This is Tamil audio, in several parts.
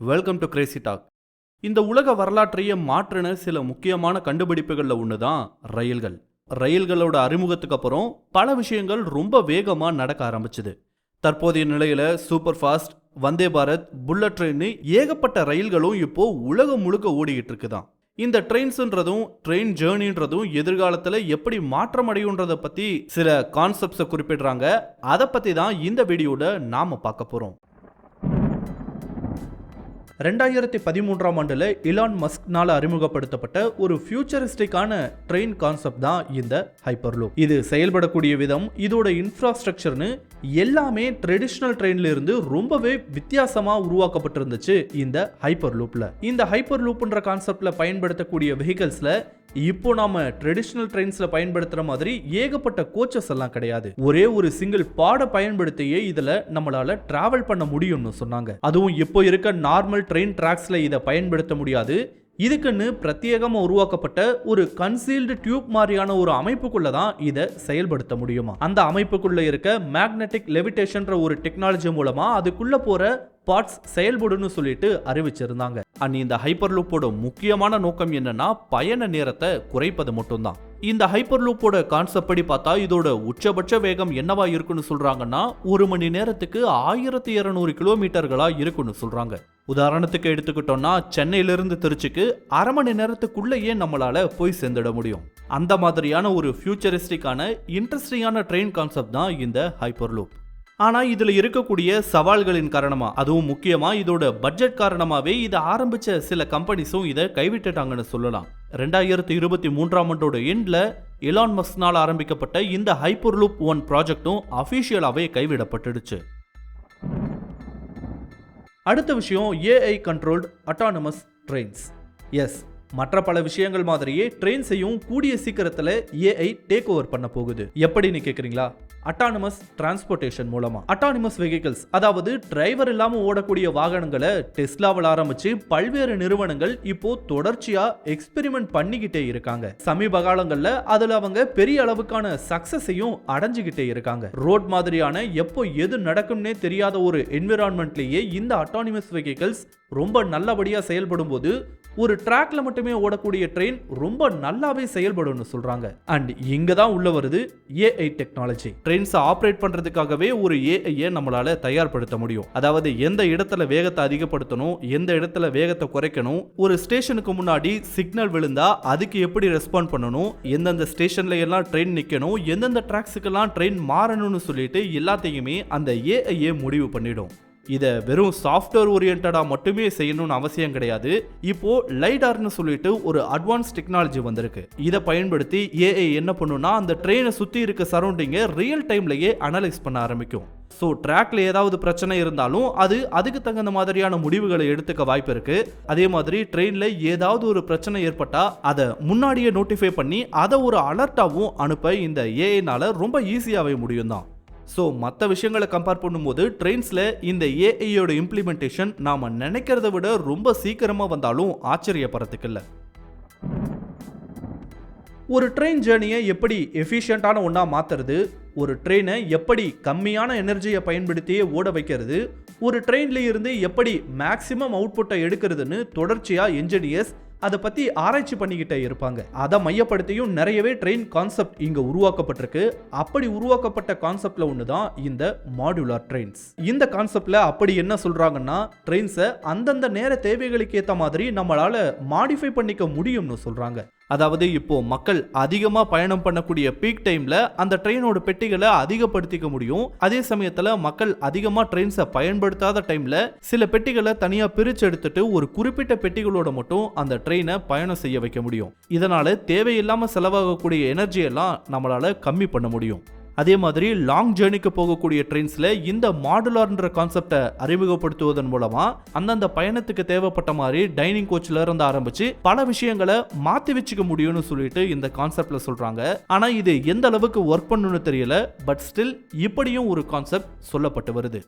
வெல்கம் டு கிரேசி டாக் இந்த உலக வரலாற்றையே மாற்றின சில முக்கியமான கண்டுபிடிப்புகளில் ஒன்று தான் ரயில்கள். ரயில்களோட அறிமுகத்துக்கு அப்புறம் பல விஷயங்கள் ரொம்ப வேகமாக நடக்க ஆரம்பிச்சுது. தற்போதைய நிலையில் super fast Vande Bharat bullet train ஏகப்பட்ட ரயில்களும் இப்போ உலகம் முழுக்க ஓடிக்கிட்டு இருக்குதான். இந்த ட்ரெயின்ஸுன்றதும் ட்ரெயின் ஜேர்னின்றதும் எதிர்காலத்தில் எப்படி மாற்றம் அடையுன்றதை பற்றி சில கான்செப்ட்ஸை குறிப்பிடுறாங்க. அதை பற்றி தான் இந்த வீடியோவில் நாம் பார்க்க போகிறோம் ரெண்டாயிரத்தி பதிமூன்றாம் ஆண்டில் இலான் மஸ்க்னால அறிமுகப்படுத்தப்பட்ட ஒரு ஃபியூச்சரிஸ்டிக்கான ட்ரெயின் கான்செப்ட் தான் இந்த ஹைப்பர்லூப் இது செயல்படக்கூடிய விதம் இதோட இன்ஃப்ராஸ்ட்ரக்சர்னு எல்லாமே ட்ரெடிஷ்னல் ட்ரெயின்ல இருந்து ரொம்பவே வித்தியாசமா உருவாக்கப்பட்டிருந்துச்சு இந்த ஹைப்பர் லூப்ல இந்த ஹைப்பர் லூப்ன்ற கான்செப்ட்ல பயன்படுத்தக்கூடிய வெஹிக்கல்ஸ்ல இப்போ நாம ட்ரெடிஷ்னல் ட்ரெயின்ஸ்ல பயன்படுத்துற மாதிரி ஏகப்பட்ட கோச்சஸ் எல்லாம் கிடையாது. ஒரே ஒரு சிங்கிள் பாட பயன்படுத்தியே இதுல நம்மளால டிராவல் பண்ண முடியும்னு சொன்னாங்க. அதுவும் இப்போ இருக்க நார்மல் ட்ரெயின் டிராக்ஸ்ல இதை பயன்படுத்த முடியாது. இதுக்குன்னு பிரத்யேகமாக உருவாக்கப்பட்ட ஒரு கன்சீல்டு டியூப் மாதிரியான ஒரு அமைப்புக்குள்ள தான் இதை செயல்படுத்த முடியுமா? அந்த அமைப்புக்குள்ள இருக்க மேக்னெட்டிக் லெவிடேஷன்ற ஒரு டெக்னாலஜி மூலமா அதுக்குள்ள போற பார்ட்ஸ் செயல்படுன்னு சொல்லிட்டு அறிவிச்சிருந்தாங்க. அண்ட் இந்த ஹைப்பர் லூப்போட முக்கியமான நோக்கம் என்னன்னா பயண நேரத்தை குறைப்பது மட்டும்தான். இந்த ஹைப்பர் லூப்போட கான்செப்ட் படி பார்த்தா இதோட உச்சபட்ச வேகம் என்னவா இருக்குன்னு சொல்றாங்கன்னா ஒரு மணி நேரத்துக்கு ஆயிரத்தி இருநூறு கிலோமீட்டர்களா இருக்குன்னு சொல்றாங்க. உதாரணத்துக்கு எடுத்துக்கிட்டோம்னா சென்னையிலிருந்து திருச்சிக்கு அரை மணி நேரத்துக்குள்ளேயே நம்மளால போய் சேர்ந்துட முடியும். அந்த மாதிரியான ஒரு ஃபியூச்சரிஸ்டிக்கான இன்ட்ரெஸ்டிங்கான ட்ரெயின் கான்செப்ட் தான் இந்த ஹைப்பர் லூப் ஆனால் இதில் இருக்கக்கூடிய சவால்களின் காரணமாக அதுவும் முக்கியமாக இதோட பட்ஜெட் காரணமாகவே இதை ஆரம்பிச்ச சில கம்பெனிஸும் இதை கைவிட்டுட்டாங்கன்னு சொல்லலாம். ரெண்டாயிரத்தி இருபத்தி மூன்றாம் ஆண்டோட எண்டில் எலான் மஸ்னால் ஆரம்பிக்கப்பட்ட இந்த ஹைப்பர் லூப் ஒன் ப்ராஜெக்டும் அஃபீஷியலாகவே கைவிடப்பட்டுடுச்சு. அடுத்த விஷயம் ஏஐ கண்ட்ரோல்டு அட்டானமஸ் ட்ரெயின்ஸ் எஸ் மற்ற பல விஷயங்கள் மாதிரியே ட்ரெயின்ஸையும் கூடிய சீக்கிரத்தில் ஏஐ டேக் ஓவர் பண்ண போகுது. எப்படின்னு கேட்குறீங்களா அட்டானமஸ் டிரான்ஸ்போர்ட்டேஷன் மூலமா. அட்டானமஸ் வெஹிக்கிள்ஸ் அதாவது டிரைவர் இல்லாம ஓடக்கூடிய வாகனங்களை டெஸ்லாவில் ஆரம்பிச்சு பல்வேறு நிறுவனங்கள் இப்போ தொடர்ச்சியா எக்ஸ்பெரிமெண்ட் பண்ணிக்கிட்டே இருக்காங்க. சமீப காலங்கள்ல அதுல அவங்க பெரிய அளவுக்கான சக்சஸையும் அடைஞ்சுக்கிட்டே இருக்காங்க. ரோட் மாதிரியான எப்போ எது நடக்கும்னே தெரியாத ஒரு என்விரான்மெண்ட்லேயே இந்த அட்டானமஸ் வெஹிக்கிள்ஸ் ரொம்ப நல்லபடியா செயல்படும் போது ஒரு ட்ராக்ல மட்டுமே ஓடக்கூடிய ட்ரெயின் ரொம்ப நல்லாவே செயல்படும்னு சொல்றாங்க. அண்ட் இங்க தான் உள்ள வருது ஏஐ டெக்னாலஜி ட்ரெயின்ஸை ஆப்ரேட் பண்றதுக்காகவே ஒரு ஏஐயை நம்மளால தயார்படுத்த முடியும். அதாவது எந்த இடத்துல வேகத்தை அதிகப்படுத்தணும் எந்த இடத்துல வேகத்தை குறைக்கணும் ஒரு ஸ்டேஷனுக்கு முன்னாடி சிக்னல் விழுந்தா அதுக்கு எப்படி ரெஸ்பாண்ட் பண்ணணும் எந்தெந்த ஸ்டேஷன்ல எல்லாம் ட்ரெயின் நிக்கணும் எந்தெந்த ட்ராக்ஸுக்கெல்லாம் ட்ரெயின் மாறணும்னு சொல்லிட்டு எல்லாத்தையுமே அந்த ஏஐஏ முடிவு பண்ணிடும். இதை வெறும் சாஃப்ட்வேர் ஓரியன்டாக மட்டுமே செய்யணும்னு அவசியம் கிடையாது. இப்போ லைடார்னு சொல்லிட்டு ஒரு அட்வான்ஸ் டெக்னாலஜி வந்திருக்கு. இதை பயன்படுத்தி ஏஐ என்ன பண்ணுன்னா அந்த ட்ரெயினை சுற்றி இருக்க சரௌண்டிங்கை ரியல் டைம்லயே அனலைஸ் பண்ண ஆரம்பிக்கும். ஸோ ட்ராக்ல ஏதாவது பிரச்சனை இருந்தாலும் அது அதுக்கு தகுந்த மாதிரியான முடிவுகளை எடுத்துக்க வாய்ப்பு இருக்கு. அதே மாதிரி ட்ரெயினில் ஏதாவது ஒரு பிரச்சனை ஏற்பட்டா அதை முன்னாடியே நோட்டிஃபை பண்ணி அதை ஒரு அலர்ட்டாகவும் அனுப்ப இந்த ஏஐனால ரொம்ப ஈஸியாகவே முடியும் தான் ஸோ மற்ற விஷயங்களை கம்பேர் பண்ணும்போது ட்ரெயின்ஸில் இந்த ஏஐயோட இம்ப்ளிமெண்டேஷன் நாம் நினைக்கிறத விட ரொம்ப சீக்கிரமாக வந்தாலும் ஆச்சரியப்படுறதுக்கு இல்லை ஒரு ட்ரெயின் ஜேர்னியை எப்படி எஃபிஷியண்ட்டான ஒன்றா மாற்றுறது ஒரு ட்ரெயினை எப்படி கம்மியான எனர்ஜியை பயன்படுத்தியே ஓட வைக்கிறது ஒரு ட்ரெயின்ல இருந்து எப்படி மேக்சிமம் அவுட்புட்டை எடுக்கிறதுன்னு தொடர்ச்சியாக என்ஜினியர்ஸ் அதை பற்றி ஆராய்ச்சி பண்ணிக்கிட்டே இருப்பாங்க. அதை மையப்படுத்தியும் நிறையவே ட்ரெயின் கான்செப்ட் இங்கே உருவாக்கப்பட்டிருக்கு. அப்படி உருவாக்கப்பட்ட கான்செப்டில் ஒன்று தான் இந்த மாடுலார் ட்ரெயின்ஸ் இந்த கான்செப்டில் அப்படி என்ன சொல்கிறாங்கன்னா ட்ரெயின்ஸை அந்தந்த நேர தேவைகளுக்கு ஏற்ற மாதிரி நம்மளால் மாடிஃபை பண்ணிக்க முடியும்னு சொல்கிறாங்க அதாவது இப்போ மக்கள் அதிகமாக பயணம் பண்ணக்கூடிய பீக் டைம்ல அந்த ட்ரெயினோட பெட்டிகளை அதிகப்படுத்திக்க முடியும். அதே சமயத்தில் மக்கள் அதிகமாக ட்ரெயின்ஸை பயன்படுத்தாத டைம்ல சில பெட்டிகளை தனியாக பிரிச்சு எடுத்துட்டு ஒரு குறிப்பிட்ட பெட்டிகளோட மட்டும் அந்த ட்ரெயினை பயணம் செய்ய வைக்க முடியும். இதனால தேவையில்லாமல் செலவாகக்கூடிய எனர்ஜியெல்லாம் நம்மளால கம்மி பண்ண முடியும். அதே மாதிரி லாங் ஜேர்னிக்கு போகக்கூடிய ட்ரெயின்ஸில் இந்த மாடுலார்ன்ற கான்செப்டை அறிமுகப்படுத்துவதன் மூலமாக அந்தந்த பயணத்துக்கு தேவைப்பட்ட மாதிரி டைனிங் கோச்சில் இருந்து ஆரம்பித்து பல விஷயங்களை மாற்றி வச்சுக்க முடியும்னு சொல்லிட்டு இந்த கான்செப்டில் சொல்கிறாங்க ஆனால் இது எந்த அளவுக்கு ஒர்க் பண்ணுன்னு தெரியல பட் ஸ்டில் இப்படியும் ஒரு கான்செப்ட் சொல்லப்பட்டு வருது.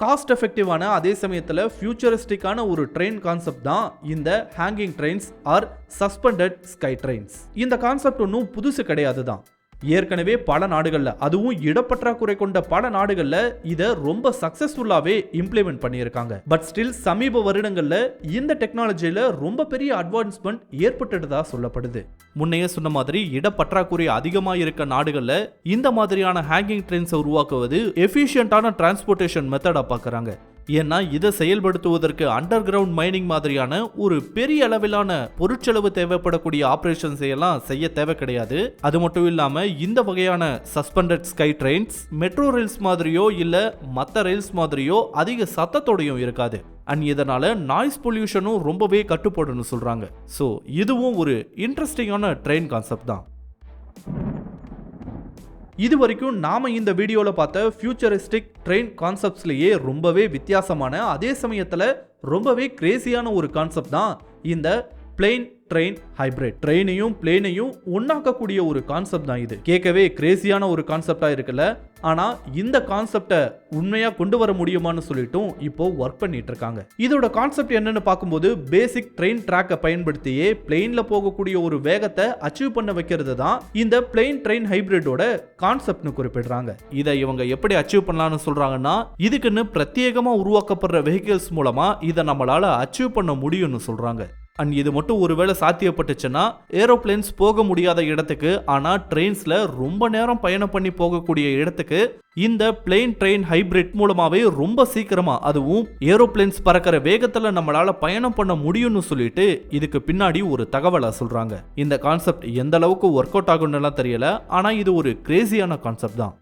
காஸ்ட் எஃபெக்டிவான அதே சமயத்தில் ஃபியூச்சரிஸ்டிக்கான ஒரு ட்ரெயின் கான்செப்ட் தான் இந்த hanging trains or suspended sky trains இந்த கான்செப்ட் ஒன்றும் புதுசு கிடையாது தான். ஏற்கனவே பல நாடுகளில் அதுவும் இடப்பற்றாக்குறை கொண்ட பல நாடுகளில் இதை ரொம்ப சக்சஸ்ஃபுல்லாகவே இம்ப்ளிமெண்ட் பண்ணியிருக்காங்க. பட் ஸ்டில் சமீப வருடங்களில் இந்த டெக்னாலஜியில் ரொம்ப பெரிய அட்வான்ஸ்மெண்ட் ஏற்பட்டுட்டதா சொல்லப்படுது. முன்னையே சொன்ன மாதிரி இடப்பற்றாக்குறை அதிகமாக இருக்க நாடுகளில் இந்த மாதிரியான ஹேங்கிங் ட்ரெயின்ஸை உருவாக்குவது எஃபிஷியண்டான டிரான்ஸ்போர்ட்டேஷன் மெத்தடாக பார்க்குறாங்க ஏன்னா இதை செயல்படுத்துவதற்கு அண்டர் கிரவுண்ட் மைனிங் மாதிரியான ஒரு பெரிய அளவிலான பொருட்செலவு தேவைப்படக்கூடிய ஆபரேஷன்ஸ் எல்லாம் செய்ய தேவை கிடையாது. அது மட்டும் இல்லாம இந்த வகையான suspended sky trains metro rails மாதிரியோ இல்ல மற்ற ரயில்ஸ் மாதிரியோ அதிக சத்தத்தோடையும் இருக்காது. அண்ட் இதனால நாய்ஸ் பொல்யூஷனும் ரொம்பவே கட்டுப்படுன்னு சொல்றாங்க. ஸோ இதுவும் ஒரு இன்ட்ரெஸ்டிங்கான ட்ரெயின் கான்செப்ட் தான். இது வரைக்கும் நாம் இந்த வீடியோவில் பார்த்த ஃபியூச்சரிஸ்டிக் ட்ரெயின் கான்செப்ட்ஸ்லேயே ரொம்பவே வித்தியாசமான அதே சமயத்தில் ரொம்பவே கிரேசியான ஒரு கான்செப்ட் தான் இந்த பிளெயின் ட்ரெயின் ஹைபிரிட் ட்ரெயினையும் பிளேனையும் ஒன்னாக்கக்கூடிய ஒரு கான்செப்ட் தான் இது. கேட்கவே கிரேசியான ஒரு கான்செப்டா இருக்குல்ல? ஆனா இந்த கான்செப்டை உண்மையா கொண்டு வர முடியுமான்னு சொல்லிட்டும் இப்போ ஒர்க் பண்ணிட்டு இருக்காங்க. இதோட கான்செப்ட் என்னன்னு பார்க்கும்போது பேசிக் ட்ரெயின் ட்ராக்கை பயன்படுத்தியே பிளெயின்ல போகக்கூடிய ஒரு வேகத்தை அச்சீவ் பண்ண வைக்கிறது தான் இந்த பிளெயின் ட்ரெயின் ஹைபிரிட்டோட கான்செப்ட்னு குறிப்பிடுறாங்க. இதை இவங்க எப்படி அச்சீவ் பண்ணலாம்னு சொல்றாங்கன்னா இதுக்குன்னு பிரத்யேகமா உருவாக்கப்படுற வெஹிக்கிள்ஸ் மூலமா இதை நம்மளால அச்சீவ் பண்ண முடியும்னு சொல்றாங்க. அண்ட் இது மட்டும் ஒருவேளை சாத்தியப்பட்டுச்சுன்னா ஏரோப்ளேன்ஸ் போக முடியாத இடத்துக்கு ஆனால் ட்ரெயின்ஸில் ரொம்ப நேரம் பயணம் பண்ணி போகக்கூடிய இடத்துக்கு இந்த பிளெயின் ட்ரெயின் ஹைபிரிட் மூலமாகவே ரொம்ப சீக்கிரமாக அதுவும் ஏரோப்ளேன்ஸ் பறக்கிற வேகத்தில் நம்மளால் பயணம் பண்ண முடியும்னு சொல்லிட்டு இதுக்கு பின்னாடி ஒரு தகவலை சொல்கிறாங்க இந்த கான்செப்ட் எந்த அளவுக்கு ஒர்க் அவுட் ஆகும்னுலாம் தெரியல ஆனால் இது ஒரு கிரேசியான கான்செப்ட் தான்.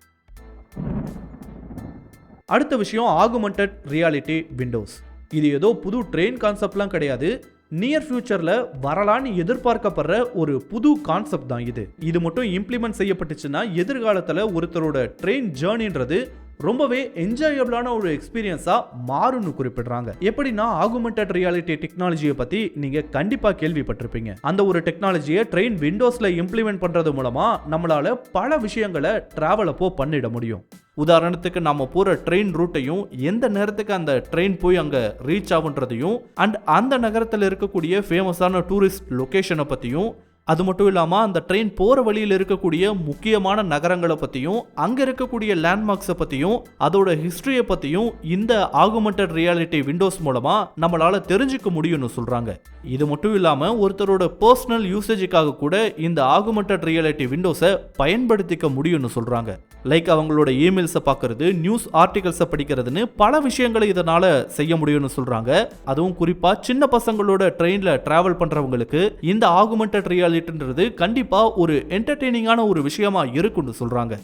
அடுத்த விஷயம் ஆகுமெண்டட் ரியாலிட்டி விண்டோஸ் இது ஏதோ புது ட்ரெயின் கான்செப்ட்லாம் கிடையாது. நியர் ஃபியூச்சரில் வரலான்னு எதிர்பார்க்கப்படுற ஒரு புது கான்செப்ட் தான் இது. இது மட்டும் இம்ப்ளிமெண்ட் செய்யப்பட்டுச்சுன்னா எதிர்காலத்தில் ஒருத்தரோட ட்ரெயின் ஜேர்னின்றது ரொம்பவே என்ஜாயபிளான ஒரு எக்ஸ்பீரியன்ஸாக மாறும்னு குறிப்பிடுறாங்க. எப்படின்னா ஆகுமெண்டட் ரியாலிட்டி டெக்னாலஜியை பற்றி நீங்கள் கண்டிப்பாக கேள்விப்பட்டிருப்பீங்க. அந்த ஒரு டெக்னாலஜியை ட்ரெயின் விண்டோஸில் இம்ப்ளிமெண்ட் பண்ணுறது மூலமாக நம்மளால் பல விஷயங்களை ட்ராவல் அப்போ பண்ணிட முடியும். உதாரணத்துக்கு நம்ம போகிற ட்ரெயின் ரூட்டையும் எந்த நேரத்துக்கு அந்த ட்ரெயின் போய் அங்கே ரீச் ஆகுன்றதையும் அண்ட் அந்த நகரத்தில் இருக்கக்கூடிய ஃபேமஸான டூரிஸ்ட் லொக்கேஷனை பற்றியும் அது மட்டும் இல்லாமல் அந்த ட்ரெயின் போகிற வழியில் இருக்கக்கூடிய முக்கியமான நகரங்களை பற்றியும் அங்கே இருக்கக்கூடிய லேண்ட்மார்க்ஸை பற்றியும் அதோட ஹிஸ்ட்ரியை பற்றியும் இந்த ஆகுமெண்டட் ரியாலிட்டி விண்டோஸ் மூலமாக நம்மளால் தெரிஞ்சுக்க முடியும்னு சொல்கிறாங்க இது மட்டும் இல்லாமல் ஒருத்தரோட பர்சனல் யூசேஜுக்காக கூட இந்த ஆகுமெண்டட் ரியாலிட்டி விண்டோஸை பயன்படுத்திக்க முடியும்னு சொல்கிறாங்க லைக் அவங்களோட இமெயில்ஸை பார்க்கறது நியூஸ் ஆர்டிகல்ஸை படிக்கிறதுன்னு பல விஷயங்களை இதனால் செய்ய முடியும்னு சொல்கிறாங்க அதுவும் குறிப்பாக சின்ன பசங்களோட ட்ரெயினில் ட்ராவல் பண்ணுறவங்களுக்கு இந்த ஆகுமெண்டட் ரியாலிட்டின்றது கண்டிப்பாக ஒரு என்டர்டெய்னிங்கான ஒரு விஷயமா இருக்குன்னு சொல்கிறாங்க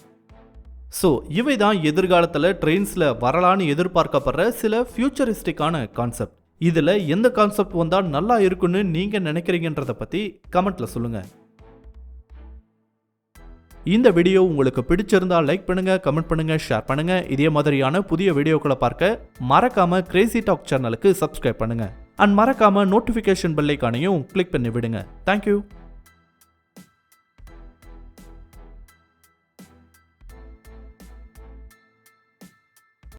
ஸோ இவை தான் எதிர்காலத்தில் ட்ரெயின்ஸில் வரலான்னு எதிர்பார்க்கப்படுற சில ஃபியூச்சரிஸ்டிக்கான கான்செப்ட் இதில் எந்த கான்செப்ட் வந்தால் நல்லா இருக்குன்னு நீங்கள் நினைக்கிறீங்கன்றதை பற்றி கமெண்ட்டில் சொல்லுங்கள் இந்த வீடியோ உங்களுக்கு பிடிச்சிருந்தா லைக் பண்ணுங்க கமெண்ட் பண்ணுங்க ஷேர் பண்ணுங்க. இதே மாதிரியான புதிய வீடியோக்களை பார்க்க மறக்காம கிரேசி டாக் சேனலுக்கு சப்ஸ்கிரைப் பண்ணுங்கள் அண்ட் மறக்காம நோட்டிஃபிகேஷன் பெல்லைக்கானையும் கிளிக் பண்ணி விடுங்க. Thank you